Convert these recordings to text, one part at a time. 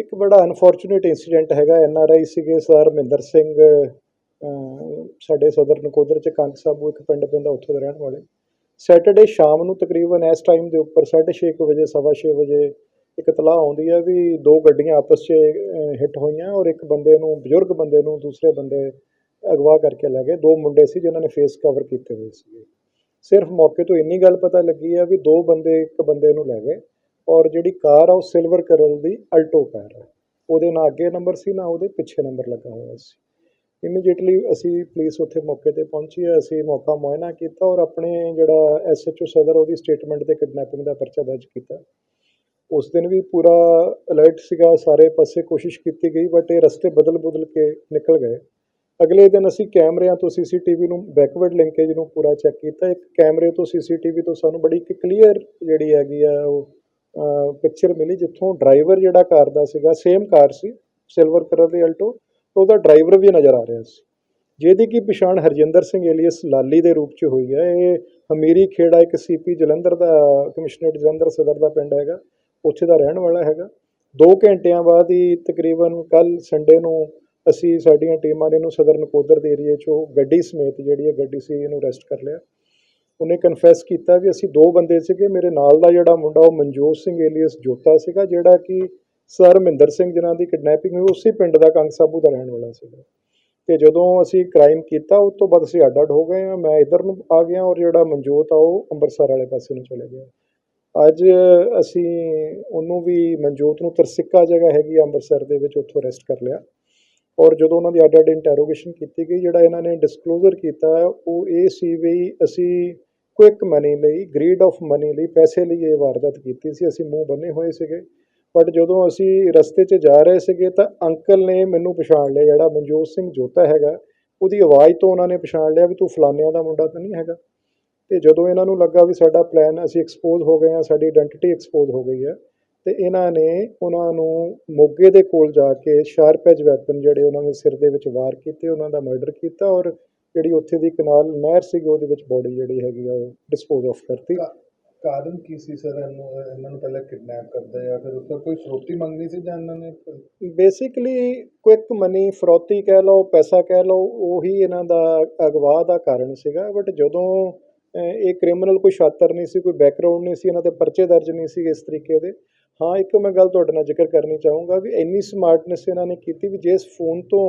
ਇੱਕ ਬੜਾ unfortunate incident ਹੈਗਾ ਐਨ ਆਰ ਆਈ ਸੀਗੇ, ਸਰ ਮਹਿੰਦਰ ਸਿੰਘ ਸਾਡੇ ਸਦਰ ਨਕੋਦਰ ਚ ਕੰਗ ਸਾਬੂ ਇੱਕ ਪਿੰਡ ਪੈਂਦਾ, ਉੱਥੋਂ ਦੇ ਰਹਿਣ ਵਾਲੇ। ਸੈਟਰਡੇ ਸ਼ਾਮ ਨੂੰ ਤਕਰੀਬਨ ਇਸ ਟਾਈਮ ਦੇ ਉੱਪਰ 6:30 ਵਜੇ, ਸਵਾ ਛੇ ਵਜੇ ਇੱਕ ਇਤਲਾਹ ਆਉਂਦੀ ਹੈ ਵੀ ਦੋ ਗੱਡੀਆਂ ਆਪਸ 'ਚ ਹਿੱਟ ਹੋਈਆਂ ਔਰ ਇੱਕ ਬੰਦੇ ਨੂੰ, ਬਜ਼ੁਰਗ ਬੰਦੇ ਨੂੰ ਦੂਸਰੇ ਬੰਦੇ ਅਗਵਾ ਕਰਕੇ ਲੈ ਗਏ। ਦੋ ਮੁੰਡੇ ਸੀ ਜਿਨ੍ਹਾਂ ਨੇ ਫੇਸ ਕਵਰ ਕੀਤੇ ਹੋਏ ਸੀਗੇ। ਸਿਰਫ ਮੌਕੇ ਤੋਂ ਇੰਨੀ ਗੱਲ ਪਤਾ ਲੱਗੀ ਹੈ ਵੀ ਦੋ ਬੰਦੇ ਇੱਕ ਬੰਦੇ ਨੂੰ ਲੈ ਗਏ। ਔਰ ਜਿਹੜੀ ਕਾਰ ਆ ਉਹ ਸਿਲਵਰ ਕਲਰ ਦੀ ਅਲਟੋ ਕਾਰ ਹੈ ਉਹਦੇ ਨਾ ਅੱਗੇ ਨੰਬਰ ਸੀ, ਨਾ ਉਹਦੇ ਪਿੱਛੇ ਨੰਬਰ ਲੱਗਾ ਹੋਇਆ ਸੀ। ਇਮੀਡੀਏਟਲੀ ਅਸੀਂ ਪੁਲਿਸ ਉੱਥੇ ਮੌਕੇ ਤੇ ਪਹੁੰਚੀ ਹੈ ਅਸੀਂ ਮੌਕਾ ਮੁਆਇਨਾ ਕੀਤਾ ਔਰ ਆਪਣੇ ਜਿਹੜਾ ਐਸਐਚਓ ਸਦਰ ਉਹਦੀ ਸਟੇਟਮੈਂਟ ਤੇ ਕਿਡਨੈਪਿੰਗ ਦਾ ਪਰਚਾ ਦਰਜ ਕੀਤਾ। ਉਸ ਦਿਨ ਵੀ ਪੂਰਾ ਅਲਰਟ ਸੀਗਾ, ਸਾਰੇ ਪਾਸੇ ਕੋਸ਼ਿਸ਼ ਕੀਤੀ ਗਈ ਬਟ ਇਹ ਰਸਤੇ ਬਦਲ ਬਦਲ ਕੇ ਨਿਕਲ ਗਏ। ਅਗਲੇ ਦਿਨ ਅਸੀਂ ਕੈਮਰਿਆਂ ਤੋਂ ਸੀਸੀਟੀਵੀ ਨੂੰ ਬੈਕਵਰਡ ਲਿੰਕੇਜ ਨੂੰ ਪੂਰਾ ਚੈੱਕ ਕੀਤਾ। ਇੱਕ ਕੈਮਰੇ ਤੋਂ ਸੀਸੀਟੀਵੀ ਤੋਂ ਸਾਨੂੰ ਬੜੀ ਇੱਕ ਕਲੀਅਰ ਜਿਹੜੀ ਹੈਗੀ ਆ ਉਹ ਪਿਕਚਰ ਮਿਲੀ ਜਿੱਥੋਂ ਡਰਾਈਵਰ ਜਿਹੜਾ ਕਾਰ ਦਾ ਸੀਗਾ ਸੇਮ ਕਾਰ ਸੀ ਸਿਲਵਰ ਕਲਰ ਦੀ ਅਲਟੋ ਉਹਦਾ ਡਰਾਈਵਰ ਵੀ ਨਜ਼ਰ ਆ ਰਿਹਾ ਸੀ। ਜਿਹਦੀ ਕੀ ਪਛਾਣ ਹਰਜਿੰਦਰ ਸਿੰਘ ਏਲੀਅਸ ਲਾਲੀ ਦੇ ਰੂਪ 'ਚ ਹੋਈ ਹੈ। ਇਹ ਹਮੀਰੀ ਖੇੜਾ ਇੱਕ ਸੀਪੀ ਜਲੰਧਰ ਦਾ ਕਮਿਸ਼ਨਰੇਟ ਜਲੰਧਰ ਸਦਰ ਦਾ ਪਿੰਡ ਹੈਗਾ, ਉੱਥੇ ਦਾ ਰਹਿਣ ਵਾਲਾ ਹੈਗਾ। 2 ਘੰਟਿਆਂ ਬਾਅਦ ਹੀ ਤਕਰੀਬਨ ਕੱਲ ਸੰਡੇ ਨੂੰ ਅਸੀਂ ਸਾਡੀਆਂ ਟੀਮਾਂ ਨੇ ਇਹਨੂੰ ਸਦਰ ਨਕੋਦਰ ਦੇ ਏਰੀਏ 'ਚੋਂ ਗੱਡੀ ਸਮੇਤ ਜਿਹੜੀ ਹੈ ਗੱਡੀ ਸੀ, ਇਹਨੂੰ ਅਰੈਸਟ ਕਰ ਲਿਆ। ਉਹਨੇ ਕਨਫੈਸ ਕੀਤਾ ਵੀ ਅਸੀਂ ਦੋ ਬੰਦੇ ਸੀਗੇ, ਮੇਰੇ ਨਾਲ ਦਾ ਜਿਹੜਾ ਮੁੰਡਾ ਉਹ ਮਨਜੋਤ ਸਿੰਘ ਏਲੀਅਸ ਜੋਤਾ ਸੀਗਾ, ਜਿਹੜਾ ਕਿ ਸਰ ਮਹਿੰਦਰ ਸਿੰਘ ਜਿਨ੍ਹਾਂ ਦੀ ਕਿਡਨੈਪਿੰਗ ਹੋਈ, ਉਸੇ ਪਿੰਡ ਦਾ ਕੰਗ ਸਾਬੂ ਦਾ ਰਹਿਣ ਵਾਲਾ ਸੀਗਾ। ਤੇ ਜਦੋਂ ਅਸੀਂ ਕ੍ਰਾਈਮ ਕੀਤਾ, ਉਸ ਤੋਂ ਬਾਅਦ ਅਸੀਂ ਅੱਡ ਅੱਡ ਹੋ ਗਏ ਆ ਮੈਂ ਇਧਰ ਨੂੰ ਆ ਗਿਆ ਔਰ ਜਿਹੜਾ ਮਨਜੋਤ ਆ, ਉਹ ਅੰਮ੍ਰਿਤਸਰ ਵਾਲੇ ਪਾਸੇ ਨੂੰ ਚਲੇ ਗਿਆ। ਅੱਜ ਅਸੀਂ ਉਹਨੂੰ ਵੀ ਮਨਜੋਤ ਨੂੰ ਤਰਸਿੱਕਾ ਜਗ੍ਹਾ ਹੈਗੀ ਆ ਅੰਮ੍ਰਿਤਸਰ ਦੇ ਵਿੱਚ, ਉੱਥੋਂ ਅਰੈਸਟ ਕਰ ਲਿਆ। ਔਰ ਜਦੋਂ ਉਹਨਾਂ ਦੀ ਅੱਡ ਅੱਡ ਇੰਟਰੋਗੇਸ਼ਨ ਕੀਤੀ ਗਈ, ਜਿਹੜਾ ਇਹਨਾਂ ਨੇ ਡਿਸਕਲੋਜ਼ਰ ਕੀਤਾ, ਉਹ ਇਹ ਸੀ ਵੀ ਅਸੀਂ ਕੁਇਕ ਮਨੀ ਲਈ ਗਰੀਡ ਆਫ ਮਨੀ ਲਈ ਪੈਸੇ ਲਈ ਇਹ ਵਾਰਦਾਤ ਕੀਤੀ ਸੀ। ਅਸੀਂ ਮੂੰਹ ਬੰਨੇ ਹੋਏ ਸੀਗੇ। ਬਟ ਜਦੋਂ ਅਸੀਂ ਰਸਤੇ 'ਚ ਜਾ ਰਹੇ ਸੀਗੇ ਤਾਂ ਅੰਕਲ ਨੇ ਮੈਨੂੰ ਪਛਾਣ ਲਿਆ। ਜਿਹੜਾ ਮਨਜੋਤ ਸਿੰਘ ਜੋਤਾ ਹੈਗਾ, ਉਹਦੀ ਆਵਾਜ਼ ਤੋਂ ਉਹਨਾਂ ਨੇ ਪਛਾਣ ਲਿਆ ਵੀ ਤੂੰ ਫਲਾਨਿਆਂ ਦਾ ਮੁੰਡਾ ਤਾਂ ਨਹੀਂ ਹੈਗਾ। ਤੇ ਜਦੋਂ ਇਹਨਾਂ ਨੂੰ ਲੱਗਾ ਵੀ ਸਾਡਾ ਪਲਾਨ ਅਸੀਂ ਐਕਸਪੋਜ਼ ਹੋ ਗਏ ਹਾਂ, ਸਾਡੀ ਆਇਡੈਂਟੀਟੀ ਐਕਸਪੋਜ਼ ਹੋ ਗਈ ਹੈ, ਤੇ ਇਹਨਾਂ ਨੇ ਉਹਨਾਂ ਨੂੰ ਮੋਗੇ ਦੇ ਕੋਲ ਜਾ ਕੇ ਸ਼ਾਰਪ ਐਜ ਵੈਪਨ ਜਿਹੜੇ ਉਹਨਾਂ ਦੇ ਸਿਰ ਦੇ ਵਿੱਚ ਵਾਰ ਕੀਤੇ, ਉਹਨਾਂ ਦਾ ਮਰਡਰ ਕੀਤਾ ਔਰ ਜਿਹੜੀ ਉੱਥੇ ਦੀ ਕਨਾਲ ਨਹਿਰ ਸੀਗੀ ਉਹਦੇ ਵਿੱਚ ਬੋਡੀ ਜਿਹੜੀ ਹੈਗੀ ਆ ਉਹ ਡਿਸਪੋਜ਼ ਆਫ ਕਰਤੀ। ਕਾਰਨ ਕੀ ਸੀ ਸਰ? ਇਹਨੂੰ ਨੂੰ ਪਹਿਲਾਂ ਕਿਡਨੈਪ ਕਰਦਾ ਜਾਂ ਫਿਰ ਉਸ ਤੋਂ ਕੋਈ ਫਰੋਤੀ ਮੰਗਣੀ ਸੀ ਜਾਂ ਇਹਨਾਂ ਨੇ ਬੇਸਿਕਲੀ ਕੁਇਕ ਮਨੀ ਫਰੋਤੀ ਕਹਿ ਲਓ ਪੈਸਾ ਕਹਿ ਲਓ ਉਹੀ ਇਹਨਾਂ ਦਾ ਅਗਵਾ ਦਾ ਕਾਰਨ ਸੀਗਾ। ਬਟ ਜਦੋਂ ਇਹ ਕ੍ਰਿਮੀਨਲ ਕੋਈ ਸ਼ਾਤਰ ਨਹੀਂ ਸੀ ਕੋਈ ਬੈਕਗ੍ਰਾਉਂਡ ਨਹੀਂ ਸੀ ਇਹਨਾਂ ਦੇ ਪਰਚੇ ਦਰਜ ਨਹੀਂ ਸੀ ਇਸ ਤਰੀਕੇ ਦੇ। ਹਾਂ ਇੱਕ ਮੈਂ ਗੱਲ ਤੁਹਾਡੇ ਨਾਲ ਜ਼ਿਕਰ ਕਰਨੀ ਚਾਹੂੰਗਾ ਵੀ ਇੰਨੀ ਸਮਾਰਟਨੈਸ ਇਹਨਾਂ ਨੇ ਕੀਤੀ ਵੀ ਜਿਸ ਫੋਨ ਤੋਂ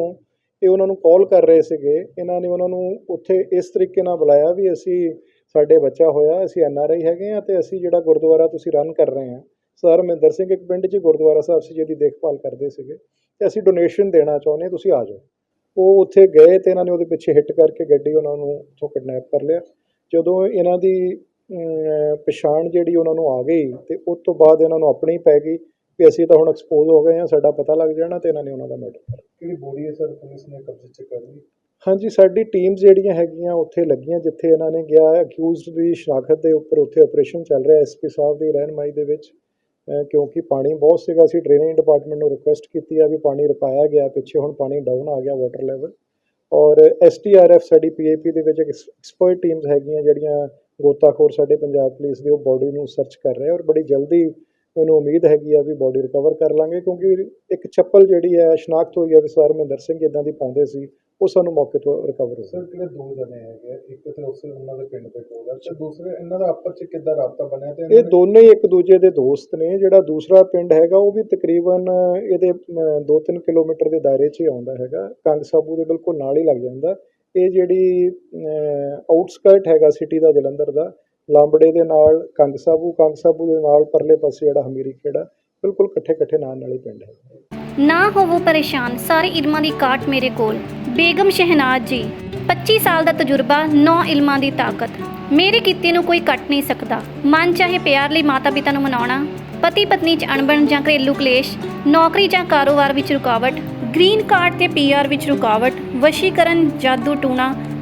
ਇਹ ਉਹਨਾਂ ਨੂੰ ਕਾਲ ਕਰ ਰਹੇ ਸੀਗੇ। ਇਹਨਾਂ ਨੇ ਉਹਨਾਂ ਨੂੰ ਉੱਥੇ ਇਸ ਤਰੀਕੇ ਨਾਲ ਬੁਲਾਇਆ ਵੀ ਅਸੀਂ ਸਾਡੇ ਬੱਚਾ ਹੋਇਆ ਅਸੀਂ ਐਨ ਆਰ ਆਈ ਹੈਗੇ ਆ ਤੇ ਅਸੀਂ ਜਿਹੜਾ ਗੁਰਦੁਆਰਾ ਤੁਸੀਂ ਰਨ ਕਰ ਰਹੇ ਆ ਸਰ ਮਹਿੰਦਰ ਸਿੰਘ ਇੱਕ ਪਿੰਡ 'ਚ ਗੁਰਦੁਆਰਾ ਸਾਹਿਬ ਸੀ ਜਿਹਦੀ ਦੇਖਭਾਲ ਕਰਦੇ ਸੀਗੇ ਤੇ ਅਸੀਂ ਡੋਨੇਸ਼ਨ ਦੇਣਾ ਚਾਹੁੰਦੇ ਹਾਂ, ਤੁਸੀਂ ਆ ਜਾਓ। ਉਹ ਉੱਥੇ ਗਏ ਤੇ ਇਹਨਾਂ ਨੇ ਉਹਦੇ ਪਿੱਛੇ ਹਿੱਟ ਕਰਕੇ ਗੱਡੀ ਉਹਨਾਂ ਨੂੰ ਉੱਥੋਂ ਕਿਡਨੈਪ ਕਰ ਲਿਆ। ਜਦੋਂ ਇਹਨਾਂ ਦੀ ਪਛਾਣ ਜਿਹੜੀ ਉਹਨਾਂ ਨੂੰ ਆ ਗਈ ਤੇ ਉਸ ਤੋਂ ਬਾਅਦ ਇਹਨਾਂ ਨੂੰ ਆਪਣੀ ਪੈ ਗਈ। ਕਿ ਅਸੀਂ ਤਾਂ ਹੁਣ ਐਕਸਪੋਜ਼ ਹੋ ਗਏ ਹਾਂ ਸਾਡਾ ਪਤਾ ਲੱਗ ਜਾਣਾ ਤੇ ਇਹਨਾਂ ਨੇ ਉਹਨਾਂ ਦਾ ਮਰਡਰ ਕਰ। ਕਿਹੜੀ ਬੋਡੀ ਹੈ ਸਰ? ਪੁਲਿਸ ਨੇ ਕਬਜ਼ੇ 'ਚ ਕਰ ਲਈ? ਹਾਂਜੀ ਸਾਡੀ ਟੀਮਸ ਜਿਹੜੀਆਂ ਹੈਗੀਆਂ ਉੱਥੇ ਲੱਗੀਆਂ ਜਿੱਥੇ ਇਹਨਾਂ ਨੇ ਗਿਆ ਅਕਿਊਜ਼ਡ ਦੀ ਸ਼ਨਾਖਤ ਦੇ ਉੱਪਰ ਉੱਥੇ ਆਪਰੇਸ਼ਨ ਚੱਲ ਰਿਹਾ ਐਸਪੀ ਸਾਹਿਬ ਦੀ ਰਹਿਨਮਾਈ ਦੇ ਵਿੱਚ ਕਿਉਂਕਿ ਪਾਣੀ ਬਹੁਤ ਸੀਗਾ ਅਸੀਂ ਡਰੇਨੇਜ ਡਿਪਾਰਟਮੈਂਟ ਨੂੰ ਰਿਕੁਐਸਟ ਕੀਤੀ ਆ ਵੀ ਪਾਣੀ ਰੁਕਾਇਆ ਗਿਆ ਪਿੱਛੇ ਹੁਣ ਪਾਣੀ ਡਾਊਨ ਆ ਗਿਆ ਵਾਟਰ ਲੈਵਲ ਔਰ ਐਸਟੀਆਰਐਫ ਸਾਡੀ ਪੀਏਪੀ ਦੇ ਵਿੱਚ ਐਕਸਪਰਟ ਟੀਮਸ ਹੈਗੀਆਂ ਜਿਹੜੀਆਂ ਗੋਤਾਖੋਰ ਸਾਡੇ ਪੰਜਾਬ ਪੁਲਿਸ ਦੇ ਉਹ ਬੋਡੀ ਨੂੰ ਸਰਚ ਕਰ ਰਹੇ ਔਰ ਬੜੀ ਜਲਦੀ ਮੈਨੂੰ ਉਮੀਦ ਹੈਗੀ ਆ ਵੀ ਬੋਡੀ ਰਿਕਵਰ ਕਰ ਲਾਂਗੇ ਕਿਉਂਕਿ ਇੱਕ ਚੱਪਲ ਜਿਹੜੀ ਹੈ ਸ਼ਨਾਖਤ ਹੋਈ ਆ ਵੀ ਸਰ ਮਹਿੰਦਰ ਸਿੰਘ ਇਦਾਂ ਦੀ ਪਾਉਂਦੇ ਸੀ ਉਹ ਸਾਨੂੰ ਮੌਕੇ ਤੋਂ ਰਿਕਵਰ ਹੋ ਸਰ ਕਿਹੜੇ ਦੋ ਜਣੇ ਹੈਗੇ ਇੱਕ ਤੇ ਉਸੇ ਉਹਨਾਂ ਦੇ ਪਿੰਡ ਦੇ ਕੋਲ ਹੈ ਤੇ ਦੂਸਰੇ ਇਹਨਾਂ ਦਾ ਆਪਸ 'ਚ ਕਿੱਦਾਂ ਰਾਬਤਾ ਬਣਿਆ ਤੇ ਇਹ ਦੋਨੇ ਹੀ ਇੱਕ ਦੂਜੇ ਦੇ ਦੋਸਤ ਨੇ ਜਿਹੜਾ ਦੂਸਰਾ ਪਿੰਡ ਹੈਗਾ ਉਹ ਵੀ ਤਕਰੀਬਨ ਇਹਦੇ 2-3 ਕਿਲੋਮੀਟਰ ਦੇ ਦਾਇਰੇ 'ਚ ਹੀ ਆਉਂਦਾ ਹੈਗਾ ਕੰਗ ਸਾਬੂ ਦੇ ਬਿਲਕੁਲ ਨਾਲ ਹੀ ਲੱਗ ਜਾਂਦਾ। ਇਹ ਜਿਹੜੀ ਆਊਟਸਕਰਟ ਹੈਗਾ ਸਿਟੀ ਦਾ ਜਲੰਧਰ ਦਾ ਲਾਂਬੜੇ ਦੇ ਨਾਲ, ਕੰਗ ਸਾਬੂ ਕੰਗ ਸਾਬੂ ਦੇ ਨਾਲ ਪਰਲੇ ਪਾਸੇ ਜਿਹੜਾ ਹਮੀਰੀ ਖੇੜਾ ਬਿਲਕੁਲ ਇਕੱਠੇ ਇਕੱਠੇ ਨਾਲ ਨਾਲ ਹੀ ਪਿੰਡ ਹੈ। ਨਾ ਹੋਵੋ ਪਰੇਸ਼ਾਨ, ਸਾਰੇ ਇਲਮਾਂ ਦੀ ਕਾਟ ਮੇਰੇ ਕੋਲ। ਬੇਗਮ ਸ਼ਹਿਨਾਜ਼ ਜੀ 25 ਸਾਲ ਦਾ ਤਜਰਬਾ 9 ਇਲਮਾਂ ਦੀ ਤਾਕਤ। ਮੇਰੇ ਕੀਤੇ ਨੂੰ ਕੋਈ ਕੱਟ ਨਹੀਂ ਸਕਦਾ। ਮਨ ਚਾਹੇ ਪਿਆਰ ਲਈ ਮਾਤਾ ਪਿਤਾ ਨੂੰ ਮਨਾਉਣਾ ਪਤੀ ਪਤਨੀ 'ਚ ਅਣਬਣ ਜਾਂ ਘਰੇਲੂ ਕਲੇਸ਼, ਨੌਕਰੀ ਜਾਂ ਕਾਰੋਬਾਰ ਵਿੱਚ ਰੁਕਾਵਟ, ਗ੍ਰੀਨ ਕਾਰਡ ਤੇ ਪੀਆਰ ਵਿੱਚ ਰੁਕਾਵਟ, ਵਸ਼ੀਕਰਨ, ਜਾਦੂ ਟੂਣਾ